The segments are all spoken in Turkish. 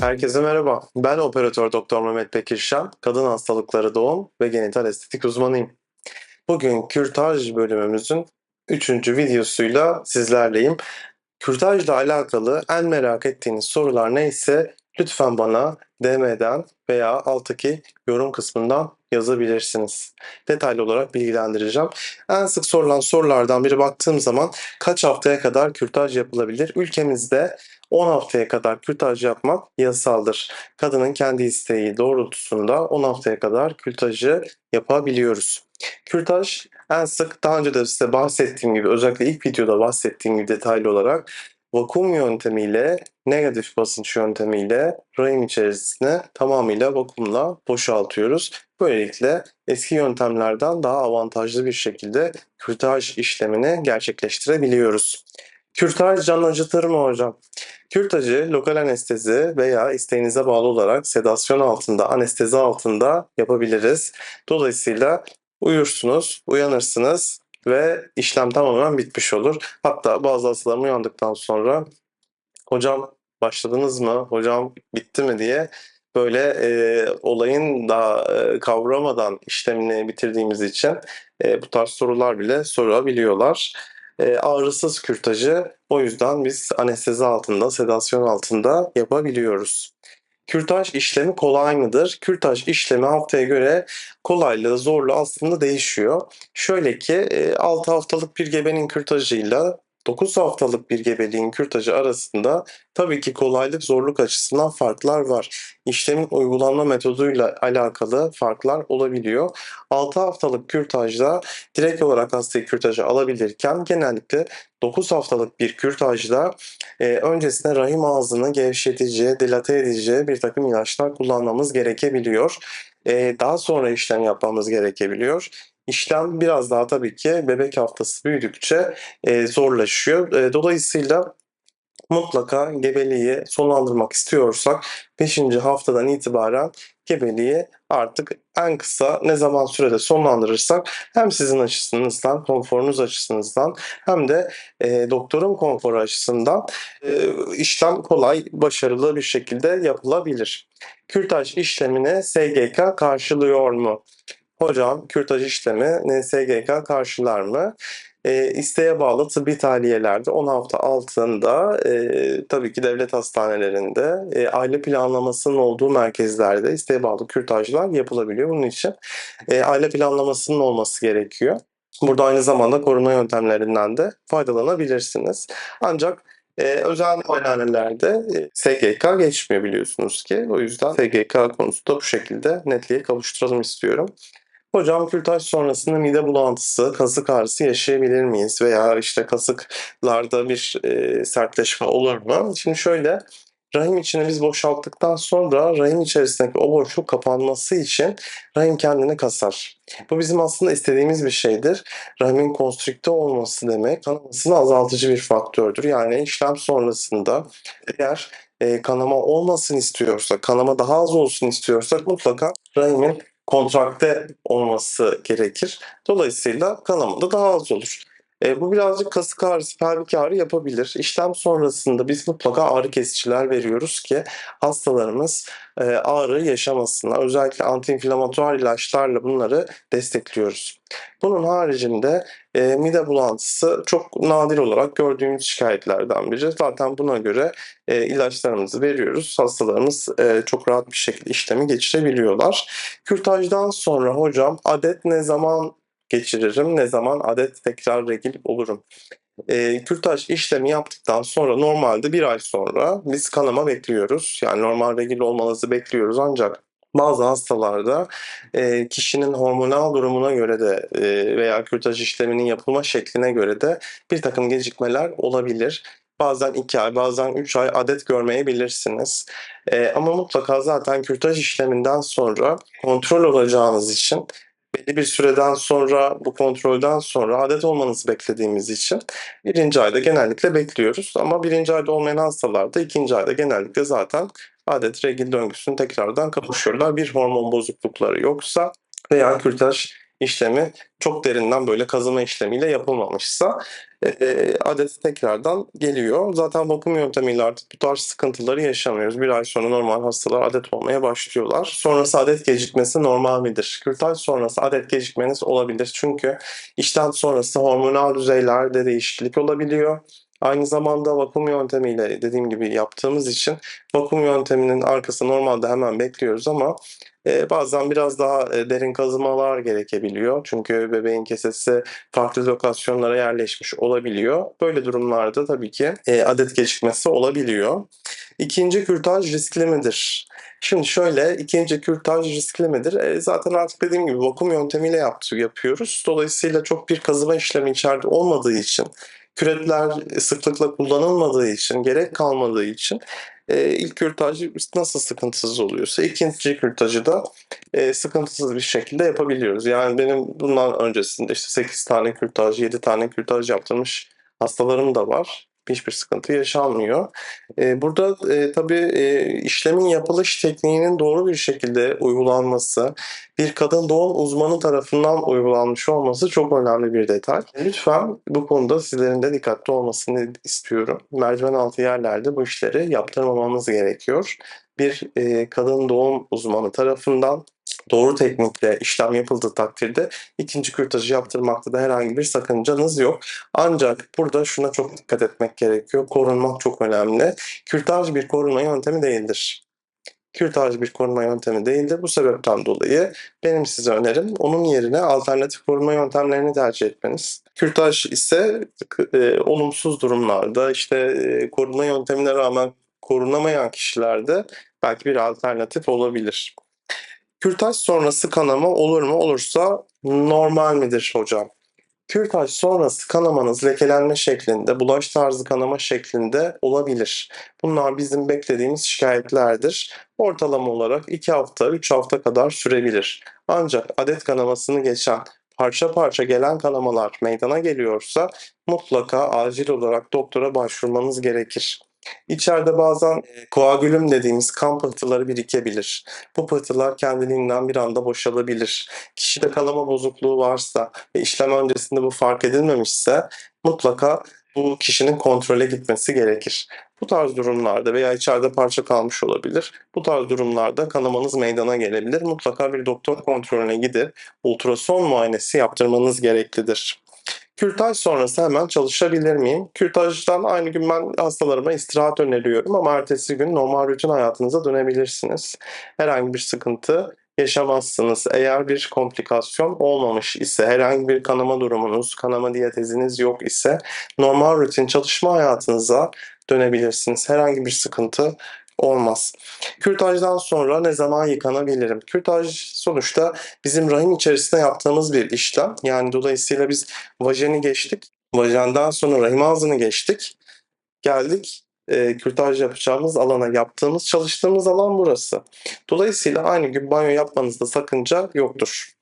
Herkese merhaba. Ben operatör doktor Mehmet Bekirşen, kadın hastalıkları doğum ve genital estetik uzmanıyım. Bugün kürtaj bölümümüzün 3. videosuyla sizlerleyim. Kürtajla alakalı en merak ettiğiniz sorular neyse lütfen bana DM'den veya alttaki yorum kısmından yazabilirsiniz. Detaylı olarak bilgilendireceğim. En sık sorulan sorulardan biri baktığım zaman kaç haftaya kadar kürtaj yapılabilir? Ülkemizde 10 haftaya kadar kürtaj yapmak yasaldır. Kadının kendi isteği doğrultusunda 10 haftaya kadar kürtajı yapabiliyoruz. Kürtaj en sık daha önce de size bahsettiğim gibi özellikle ilk videoda bahsettiğim gibi detaylı olarak vakum yöntemiyle negatif basınç yöntemiyle rahim içerisine tamamıyla vakumla boşaltıyoruz. Böylelikle eski yöntemlerden daha avantajlı bir şekilde kürtaj işlemini gerçekleştirebiliyoruz. Kürtaj can acıtır mı hocam? Kürtajı lokal anestezi veya isteğinize bağlı olarak sedasyon altında, anestezi altında yapabiliriz. Dolayısıyla uyursunuz, uyanırsınız ve işlem tamamen bitmiş olur. Hatta bazı hastalarım uyandıktan sonra hocam başladınız mı, hocam bitti mi diye böyle e, olayın da e, kavramadan işlemini bitirdiğimiz için e, bu tarz sorular bile sorabiliyorlar. E, ağrısız kürtajı o yüzden biz anestezi altında, sedasyon altında yapabiliyoruz. Kürtaj işlemi kolay mıdır? Kürtaj işlemi haftaya göre kolaylığı, zorluğu aslında değişiyor. Şöyle ki e, 6 haftalık bir gebenin kürtajıyla 9 haftalık bir gebeliğin kürtajı arasında tabii ki kolaylık zorluk açısından farklar var. İşlemin uygulanma metoduyla alakalı farklar olabiliyor. 6 haftalık kürtajda direkt olarak hastayı kürtaja alabilirken genellikle 9 haftalık bir kürtajda e, öncesinde rahim ağzını gevşetici, dilate edici bir takım ilaçlar kullanmamız gerekebiliyor. E, daha sonra işlem yapmamız gerekebiliyor. İşlem biraz daha tabii ki bebek haftası büyüdükçe e, zorlaşıyor. E, dolayısıyla mutlaka gebeliği sonlandırmak istiyorsak 5. haftadan itibaren gebeliği artık en kısa ne zaman sürede sonlandırırsak hem sizin açısınızdan, konforunuz açısından hem de e, doktorun konforu açısından e, işlem kolay, başarılı bir şekilde yapılabilir. Kürtaj işlemine SGK karşılıyor mu? Hocam kürtaj işlemi SGK karşılar mı? E, isteğe bağlı tıbbi tahliyelerde 10 hafta altında e, tabii ki devlet hastanelerinde e, aile planlamasının olduğu merkezlerde isteğe bağlı kürtajlar yapılabiliyor. Bunun için e, aile planlamasının olması gerekiyor. Burada aynı zamanda koruma yöntemlerinden de faydalanabilirsiniz. Ancak e, özel muayenelerde e, SGK geçmiyor biliyorsunuz ki. O yüzden SGK konusunda bu şekilde netliğe kavuşturalım istiyorum. Hocam kürtaj sonrasında mide bulantısı, kasık ağrısı yaşayabilir miyiz? Veya işte kasıklarda bir e, sertleşme olur mu? Şimdi şöyle, rahim içini biz boşalttıktan sonra rahim içerisindeki o boşluk kapanması için rahim kendini kasar. Bu bizim aslında istediğimiz bir şeydir. Rahimin konstrükte olması demek kanamasını azaltıcı bir faktördür. Yani işlem sonrasında eğer e, kanama olmasın istiyorsak, kanama daha az olsun istiyorsak mutlaka rahimin kontrakte olması gerekir. Dolayısıyla kanama da daha az olur. E, bu birazcık kasık ağrısı, pelvik ağrı yapabilir. İşlem sonrasında biz mutlaka ağrı kesiciler veriyoruz ki hastalarımız e, ağrı yaşamasınlar. Özellikle antiinflamatuar ilaçlarla bunları destekliyoruz. Bunun haricinde e, mide bulantısı çok nadir olarak gördüğümüz şikayetlerden biri. Zaten buna göre e, ilaçlarımızı veriyoruz. Hastalarımız e, çok rahat bir şekilde işlemi geçirebiliyorlar. Kürtajdan sonra hocam adet ne zaman geçiririm, ne zaman adet tekrar regil olurum? E, kürtaj işlemi yaptıktan sonra normalde bir ay sonra biz kanama bekliyoruz. Yani normal regil olmanızı bekliyoruz ancak bazı hastalarda e, kişinin hormonal durumuna göre de e, veya kürtaj işleminin yapılma şekline göre de bir takım gecikmeler olabilir. Bazen 2 ay, bazen 3 ay adet görmeyebilirsiniz. E, ama mutlaka zaten kürtaj işleminden sonra kontrol olacağınız için belli bir süreden sonra bu kontrolden sonra adet olmanızı beklediğimiz için birinci ayda genellikle bekliyoruz. Ama birinci ayda olmayan hastalarda ikinci ayda genellikle zaten adet regil döngüsünü tekrardan kavuşuyorlar. Bir hormon bozuklukları yoksa veya kürtaj işlemi çok derinden böyle kazıma işlemiyle yapılmamışsa e, adet tekrardan geliyor. Zaten vakum yöntemiyle artık bu tarz sıkıntıları yaşamıyoruz. Bir ay sonra normal hastalar adet olmaya başlıyorlar. Sonrası adet gecikmesi normal midir? Kürtaj sonrası adet gecikmeniz olabilir. Çünkü işlem sonrası hormonal düzeylerde değişiklik olabiliyor. Aynı zamanda vakum yöntemiyle dediğim gibi yaptığımız için vakum yönteminin arkası normalde hemen bekliyoruz ama e, bazen biraz daha derin kazımalar gerekebiliyor. Çünkü bebeğin kesesi farklı lokasyonlara yerleşmiş olabiliyor. Böyle durumlarda tabii ki adet gecikmesi olabiliyor. İkinci kürtaj riskli midir? Şimdi şöyle ikinci kürtaj riskli midir? E, zaten artık dediğim gibi vakum yöntemiyle yaptı, yapıyoruz. Dolayısıyla çok bir kazıma işlemi içeride olmadığı için küretler sıklıkla kullanılmadığı için, gerek kalmadığı için e, ilk kürtajı nasıl sıkıntısız oluyorsa ikinci kürtajı da e, sıkıntısız bir şekilde yapabiliyoruz. Yani benim bundan öncesinde işte 8 tane kürtaj, 7 tane kürtaj yaptırmış hastalarım da var. Hiçbir sıkıntı yaşanmıyor. E, burada e, tabii e, işlemin yapılış tekniğinin doğru bir şekilde uygulanması, bir kadın doğum uzmanı tarafından uygulanmış olması çok önemli bir detay. Lütfen bu konuda sizlerin de dikkatli olmasını istiyorum. Merdiven altı yerlerde bu işleri yaptırmamamız gerekiyor. Bir kadın doğum uzmanı tarafından doğru teknikle işlem yapıldığı takdirde ikinci kürtajı yaptırmakta da herhangi bir sakıncanız yok. Ancak burada şuna çok dikkat etmek gerekiyor. Korunmak çok önemli. Kürtaj bir korunma yöntemi değildir. Kürtaj bir korunma yöntemi değildir. Bu sebepten dolayı benim size önerim onun yerine alternatif korunma yöntemlerini tercih etmeniz. Kürtaj ise e, olumsuz durumlarda işte e, korunma yöntemine rağmen korunamayan kişilerde belki bir alternatif olabilir. Kürtaj sonrası kanama olur mu? Olursa normal midir hocam? Kürtaj sonrası kanamanız lekelenme şeklinde, bulaş tarzı kanama şeklinde olabilir. Bunlar bizim beklediğimiz şikayetlerdir. Ortalama olarak 2 hafta, 3 hafta kadar sürebilir. Ancak adet kanamasını geçen parça parça gelen kanamalar meydana geliyorsa mutlaka acil olarak doktora başvurmanız gerekir. İçeride bazen e, koagülüm dediğimiz kan pıhtıları birikebilir. Bu pıhtılar kendiliğinden bir anda boşalabilir. Kişide kanama bozukluğu varsa ve işlem öncesinde bu fark edilmemişse mutlaka bu kişinin kontrole gitmesi gerekir. Bu tarz durumlarda veya içeride parça kalmış olabilir. Bu tarz durumlarda kanamanız meydana gelebilir. Mutlaka bir doktor kontrolüne gidip ultrason muayenesi yaptırmanız gereklidir. Kürtaj sonrası hemen çalışabilir miyim? Kürtajdan aynı gün ben hastalarıma istirahat öneriyorum ama ertesi gün normal rutin hayatınıza dönebilirsiniz. Herhangi bir sıkıntı yaşamazsınız. Eğer bir komplikasyon olmamış ise, herhangi bir kanama durumunuz, kanama diyeteziniz yok ise normal rutin çalışma hayatınıza dönebilirsiniz. Herhangi bir sıkıntı olmaz. Kürtajdan sonra ne zaman yıkanabilirim? Kürtaj sonuçta bizim rahim içerisinde yaptığımız bir işlem. Yani dolayısıyla biz vajeni geçtik. Vajendan sonra rahim ağzını geçtik. Geldik e, kürtaj yapacağımız alana yaptığımız, çalıştığımız alan burası. Dolayısıyla aynı gün banyo yapmanızda sakınca yoktur.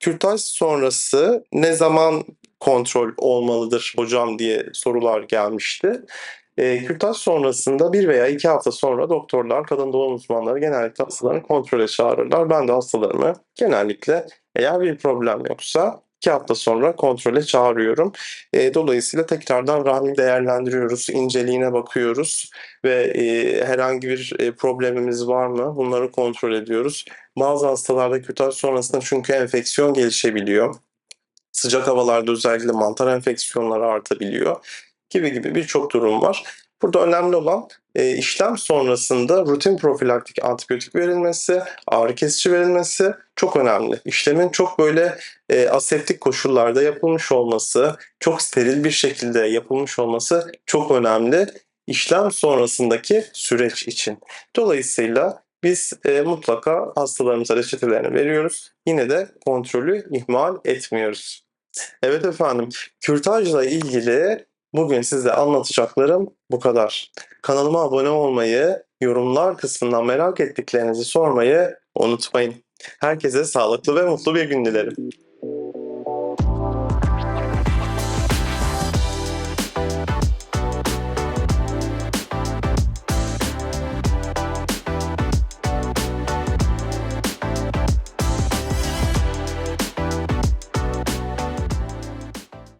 Kürtaj sonrası ne zaman kontrol olmalıdır hocam diye sorular gelmişti. E, kürtaj sonrasında bir veya iki hafta sonra doktorlar, kadın doğum uzmanları genellikle hastalarını kontrole çağırırlar. Ben de hastalarımı genellikle eğer bir problem yoksa iki hafta sonra kontrole çağırıyorum. E, dolayısıyla tekrardan rahmi değerlendiriyoruz, inceliğine bakıyoruz ve e, herhangi bir e, problemimiz var mı bunları kontrol ediyoruz. Bazı hastalarda kürtaj sonrasında çünkü enfeksiyon gelişebiliyor. Sıcak havalarda özellikle mantar enfeksiyonları artabiliyor gibi gibi birçok durum var. Burada önemli olan e, işlem sonrasında rutin profilaktik antibiyotik verilmesi, ağrı kesici verilmesi çok önemli. İşlemin çok böyle e, aseptik koşullarda yapılmış olması, çok steril bir şekilde yapılmış olması çok önemli. İşlem sonrasındaki süreç için. Dolayısıyla biz e, mutlaka hastalarımıza reçetelerini veriyoruz. Yine de kontrolü ihmal etmiyoruz. Evet efendim, kürtajla ilgili Bugün size anlatacaklarım bu kadar. Kanalıma abone olmayı, yorumlar kısmından merak ettiklerinizi sormayı unutmayın. Herkese sağlıklı ve mutlu bir gün dilerim.